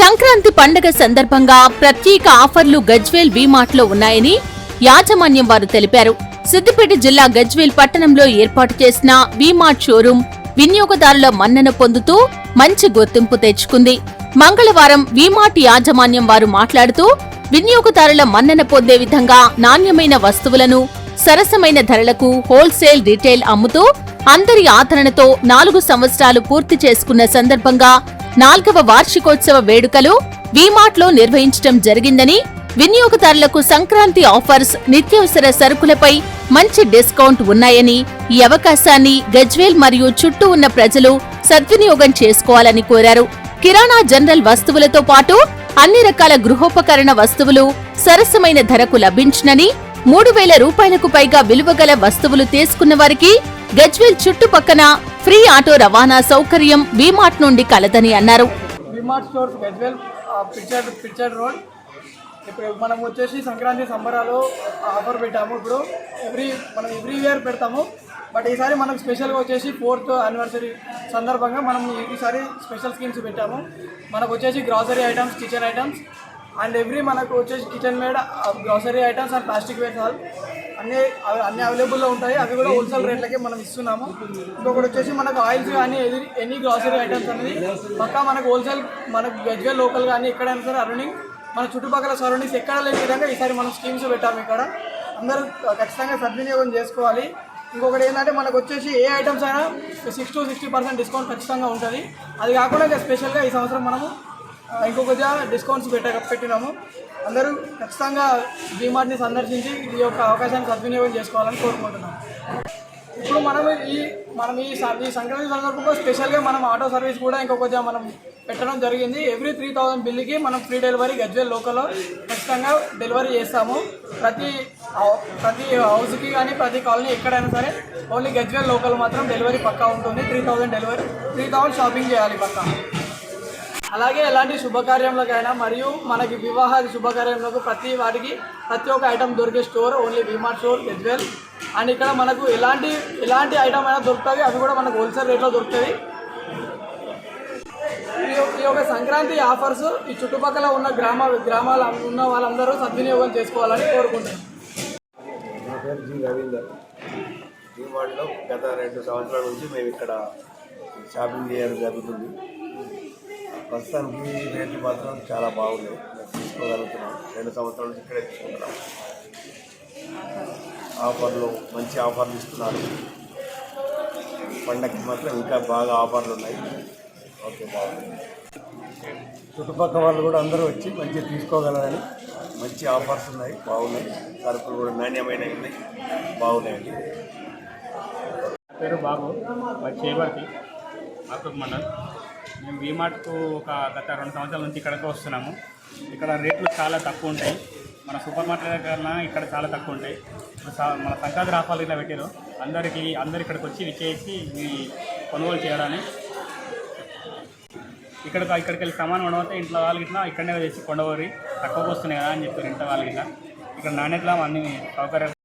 సంక్రాంతి పండగ సందర్భంగా ప్రత్యేక ఆఫర్లు గజ్వేల్ వీమార్ట్లో ఉన్నాయని యాజమాన్యం వారు తెలిపారు. సిద్దిపేట జిల్లా గజ్వేల్ పట్టణంలో ఏర్పాటు చేసిన వీమార్ట్ షోరూం వినియోగదారుల మన్నన పొందుతూ మంచి గుర్తింపు తెచ్చుకుంది. మంగళవారం వీమార్ట్ యాజమాన్యం వారు మాట్లాడుతూ వినియోగదారుల మన్నన పొందే విధంగా నాణ్యమైన వస్తువులను సరసమైన ధరలకు హోల్సేల్ రీటైల్ అమ్ముతూ అందరి ఆదరణతో నాలుగు సంవత్సరాలు పూర్తి చేసుకున్న సందర్భంగా నాల్గవ వార్షికోత్సవ వేడుకలు వీమార్ట్లో నిర్వహించడం జరిగిందని వినియోగదారులకు సంక్రాంతి ఆఫర్స్ నిత్యావసర సరుకులపై మంచి డిస్కౌంట్ ఉన్నాయని ఈ అవకాశాన్ని గజ్వేల్ మరియు చుట్టూ ఉన్న ప్రజలు సద్వినియోగం చేసుకోవాలని కోరారు. కిరాణా జనరల్ వస్తువులతో పాటు అన్ని రకాల గృహోపకరణ వస్తువులు సరసమైన ధరకు లభించినని మూడు వేల రూపాయలకు పైగా విలువగల వస్తువులు తీసుకున్న వారికి గజ్వేల్ చుట్టుపక్కన ఫ్రీ ఆటో రవాణా సౌకర్యం విమార్ట్ నుండి కలదని అన్నారు. VMart stores Gajwel picture picture road ఇప్పుడు మనం వచ్చేసి సంక్రాంతి సంబరాలు ఆఫర్ పెట్టాము. ఇప్పుడు ఎవ్రీ మనం ఎవ్రీ ఇయర్ పెడతాము. బట్ ఈసారి మనకు స్పెషల్గా వచ్చేసి ఫోర్త్ యానివర్సరీ సందర్భంగా మనం ఈసారి స్పెషల్ స్కీమ్స్ పెట్టాము. మనకు వచ్చేసి grocery items kitchen items and every మనకు వచ్చేసి kitchen made grocery items and plastic waste all అన్ని అవి అన్ని అవైలబుల్లో ఉంటాయి. అవి కూడా హోల్సేల్ రేట్లకే మనం ఇస్తున్నాము. ఇంకొకటి వచ్చేసి మనకు ఆయిల్స్ కానీ ఎది ఎనీ గ్రాసరీ ఐటమ్స్ అనేది పక్కా మనకు హోల్సేల్ మనకు గజ్వేల్ లోకల్ కానీ ఎక్కడైనా సరే అరౌండింగ్ మన చుట్టుపక్కల సరౌండింగ్స్ ఎక్కడ లేని విధంగా ఈసారి మనం స్కీమ్స్ పెట్టాము ఇక్కడ. అందరూ ఖచ్చితంగా సద్వినియోగం చేసుకోవాలి. ఇంకొకటి ఏంటంటే మనకు వచ్చేసి ఏ ఐటమ్స్ అయినా six to sixty percent discount ఖచ్చితంగా ఉంటుంది. అది కాకుండా ఇంకా స్పెషల్గా ఈ సంవత్సరం మనము ఇంకొక డిస్కౌంట్స్ పెట్ట పెట్టినాము. అందరూ ఖచ్చితంగా డిమార్ట్ని సందర్శించి ఈ యొక్క అవకాశాన్ని సద్వినియోగం చేసుకోవాలని కోరుకుంటున్నాం. ఇప్పుడు మనం ఈ మనం ఈ ఈ సంక్రాంతి సందర్భంలో స్పెషల్గా మనం ఆటో సర్వీస్ కూడా ఇంకొక మనం పెట్టడం జరిగింది. ఎవ్రీ త్రీ థౌజండ్ బిల్లుకి మనం ఫ్రీ డెలివరీ గజ్వేల్ లోకల్లో ఖచ్చితంగా డెలివరీ చేస్తాము. ప్రతి ప్రతి హౌస్కి కానీ ప్రతి కాలనీ ఎక్కడైనా సరే ఓన్లీ గజ్వేల్ లోకల్ మాత్రం డెలివరీ పక్కా ఉంటుంది. Three thousand delivery three thousand shopping చేయాలి పక్కా. అలాగే ఎలాంటి శుభకార్యంలోకైనా మరియు మనకి వివాహాది శుభకార్యంలో ప్రతి వాటికి ప్రతి ఒక్క ఐటమ్ దొరికే store only VMart store well and ఇక్కడ మనకు ఎలాంటి ఎలాంటి ఐటమ్ అయినా దొరుకుతుంది అవి కూడా మనకు హోల్సేల్ రేట్లో దొరుకుతుంది ఈ యొక్క- ఈ యొక్క సంక్రాంతి ఆఫర్స్ ఈ చుట్టుపక్కల ఉన్న గ్రామ గ్రామాల ఉన్న వాళ్ళందరూ సద్వినియోగం చేసుకోవాలని కోరుకుంటున్నాను నా పేరు జి రవీందర్. గత రెండు సంవత్సరాల నుంచి మేము ఇక్కడ షాపింగ్ చేయడం జరుగుతుంది. ప్రస్తుతానికి రేట్లు మాత్రం చాలా బాగున్నాయి. మేము తీసుకోగలుగుతున్నాం. రెండు సంవత్సరాల నుంచి ఇక్కడే తీసుకుంటున్నాం. ఆఫర్లు మంచి ఆఫర్లు ఇస్తున్నారు. పండగకి మాత్రం ఇంకా బాగా ఆఫర్లు ఉన్నాయి. ఓకే బాగుంది చుట్టుపక్కల వాళ్ళు కూడా అందరూ వచ్చి మంచిగా తీసుకోగలరని మంచి ఆఫర్స్ ఉన్నాయి. బాగున్నాయి. సరుకులు కూడా నాణ్యమైనవి ఉన్నాయి. బాగున్నాయండి. పేరు బాబు. మరి చేపర్తి మన మేము వీమార్ట్కు ఒక గత రెండు సంవత్సరాల నుంచి ఇక్కడికి వస్తున్నాము. ఇక్కడ రేట్లు చాలా తక్కువ ఉంటాయి. మన సూపర్ మార్కెట్ కన్నా ఇక్కడ చాలా తక్కువ ఉంటాయి. మన సంక్రాంతి రాఫాలు ఇలా పెట్టారు అందరికీ అందరు ఇక్కడికి వచ్చి విచ్చేసి ఇవి కొనుగోలు చేయడానికి ఇక్కడ ఇక్కడికి వెళ్ళి సామాన్ ఉండబోతే ఇంట్లో వాళ్ళకి ఇట్లా ఇక్కడనే తెచ్చి కొండవరి తక్కువకి వస్తున్నాయి కదా అని చెప్పారు ఇంట్లో వాళ్ళకి ఇట్లా ఇక్కడ నాణ్యతలో అన్ని సౌకర్యాలు